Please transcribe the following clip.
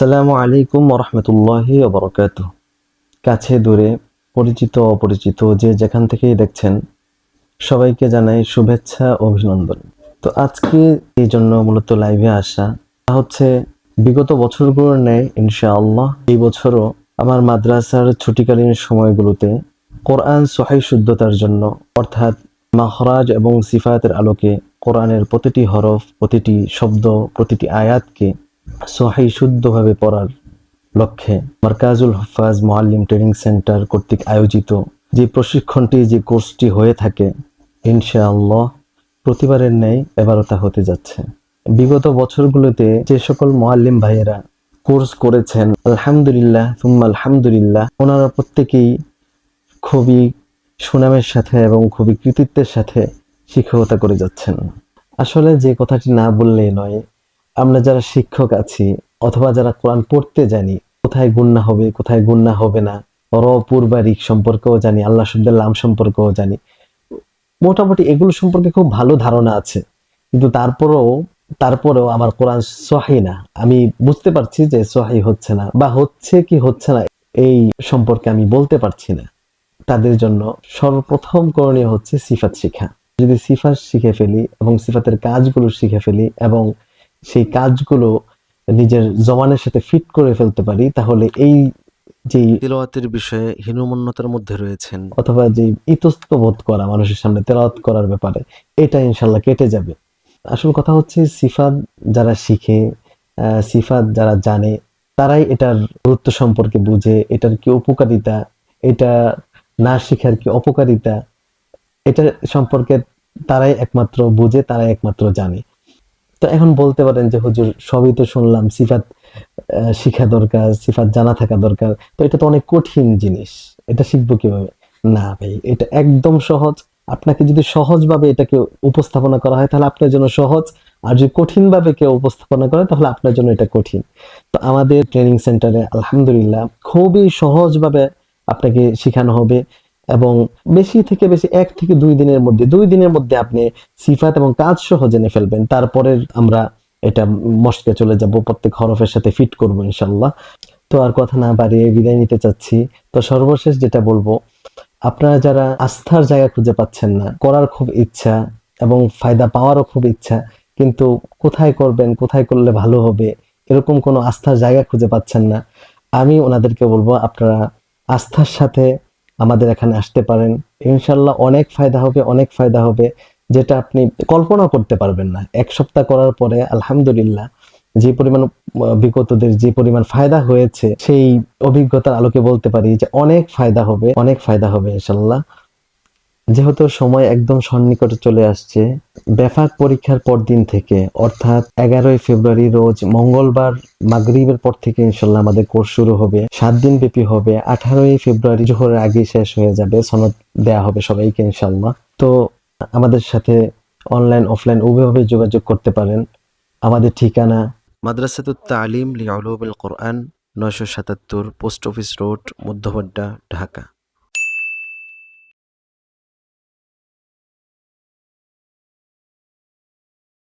আসসালামু আলাইকুম রহমতুল্লাহি ওবরকাত কাছে দূরে, পরিচিত অপরিচিত যে যেখান থেকেই দেখছেন, সবাইকে জানাই শুভেচ্ছা, অভিনন্দন। তো আজকে এই জন্য মূলত লাইভে আসা, তা হচ্ছে বিগত বছরগুলোর ন্যায়, ইনশাআল্লাহ, এই বছরও আমার মাদ্রাসার ছুটিকালীন সময়গুলোতে কোরআন সহাই শুদ্ধতার জন্য, অর্থাৎ মাহরাজ এবং সিফাতের আলোকে কোরআনের প্রতিটি হরফ, প্রতিটি শব্দ, প্রতিটি আয়াতকে সহাই শুদ্ধভাবে পড়ার লক্ষ্যে মার্কাজুল হফাজ মোয়াল্লিম ট্রেনিং সেন্টার কর্তৃক আয়োজিত যে প্রশিক্ষণটি, যে কোর্সটি হয়ে থাকে, ইনশাআল্লাহ প্রতিবারের ন্যায় এবারও তা হতে যাচ্ছে। বিগত বছরগুলোতে যে সকল মোয়াল্লিম ভাইয়েরা কোর্স করেছেন, আলহামদুলিল্লাহ তুম্মা আলহামদুলিল্লাহ, ওনারা প্রত্যেকেই খুবই সুনামের সাথে এবং খুবই কৃতিত্বের সাথে শিক্ষকতা করে যাচ্ছেন। আসলে যে কথাটি না বললেই নয় আমরা যারা শিক্ষক আছি, অথবা যারা কোরআন পড়তে জানি, কোথায় গুন্না হবে, কোথায় গুন্না হবে না র পূর্বারিক সম্পর্কেও জানি, আল্লাহ শব্দের লাম সম্পর্কেও জানি। মোটামুটি এগুলো সম্পর্কে খুব ভালো ধারণা আছে। কিন্তু তারপরেও তারপরেও আমার কোরআন সহি না। আমি বুঝতে পারছি যে সহি হচ্ছে না, বা হচ্ছে কি হচ্ছে না, এই সম্পর্কে আমি বলতে পারছি না। তাদের জন্য সর্বপ্রথম করণীয় হচ্ছে সিফাত শিখা যদি সিফাত শিখে ফেলি এবং সিফাতের কাজগুলো শিখে ফেলি এবং সেই কাজগুলো নিজের জমানের সাথে ফিট করে ফেলতে পারি তাহলে এই যে তিলওয়াতের বিষয়ে হীনমন্যতার মধ্যে রয়েছেন। অথবা যে ইতস্ত বোধ করা মানুষের সামনে তেলাওয়াত করার ব্যাপারে এটা ইনশাল্লাহ কেটে যাবে। আসল কথা হচ্ছে সিফাত যারা শিখে আহ, সিফাত যারা জানে তারাই এটার গুরুত্ব সম্পর্কে বুঝে এটার কি উপকারিতা এটা না শিখার কি অপকারিতা এটা সম্পর্কে তারাই একমাত্র বুঝে তারাই একমাত্র জানে। তো এখন বলতে পারেন যে হুজুর সবই তো শুনলাম, সিফাত শিখা দরকার, সিফাত জানা থাকা দরকার। তো এটা তো অনেক কঠিন জিনিস। এটা শিখব কীভাবে? না ভাই, এটা একদম সহজ। আপনাকে যদি সহজভাবে এটাকে উপস্থাপনা করা হয়, তাহলে আপনার জন্য সহজ। আর যদি কঠিন ভাবে কেউ উপস্থাপনা করে, তাহলে আপনার জন্য এটা কঠিন। তো আমাদের ট্রেনিং সেন্টারে আলহামদুলিল্লাহ খুবই সহজভাবে আপনাকে শেখানো হবে। এবং বেশি থেকে বেশি এক থেকে দুই দিনের মধ্যে, দুই দিনের মধ্যে আপনি সিফাত এবং কাজ সহ জেনে ফেলবেন। তারপরে আমরা এটা মস্কে চলে যাব, প্রত্যেক হরফের সাথে ফিট করব ইনশাল্লাহ তো আর কথা না বাড়িয়ে বিদায় নিতে চাচ্ছি। তো সর্বশেষ যেটা বলব, আপনারা যারা আস্থার জায়গা খুঁজে পাচ্ছেন না, করার খুব ইচ্ছা এবং ফায়দা পাওয়ারও খুব ইচ্ছা, কিন্তু কোথায় করবেন, কোথায় করলে ভালো হবে, এরকম কোনো আস্থার জায়গা খুঁজে পাচ্ছেন না, আমি ওনাদেরকে বলব আপনারা আস্থার সাথে আমাদের এখানে আসতে পারেন। ইনশাল্লাহ অনেক ফায়দা হবে, অনেক ফায়দা হবে, যেটা আপনি কল্পনা করতে পারবেন না। এক সপ্তাহ করার পরে আলহামদুলিল্লাহ যে পরিমাণ বিগতদের যে পরিমাণ ফায়দা হয়েছে, সেই অভিজ্ঞতার আলোকে বলতে পারি যে অনেক ফায়দা হবে, অনেক ফায়দা হবে ইনশাল্লাহ। যেহেতু সময় একদম সন্নিকটে চলে আসছে ব্যাফাক পরীক্ষার পর দিন থেকে, অর্থাৎ এগারোই ফেব্রুয়ারি রোজ মঙ্গলবার, মাগরিবের পর থেকে ইনশাল্লাহ আমাদের কোর্স শুরু হবে। সাত দিন ব্যাপী হবে। আঠারোই ফেব্রুয়ারি জোহরের আগে শেষ হয়ে যাবে, সনদ দেয়া হবে সবাইকে ইনশাল্লাহ। তো আমাদের সাথে অনলাইন অফলাইন উভয়ভাবে যোগাযোগ করতে পারেন। আমাদের ঠিকানা মাদ্রাসাতুত তালিম কোরআন নয়শো সাতাত্তর, post office road Madhyabadda Dhaka.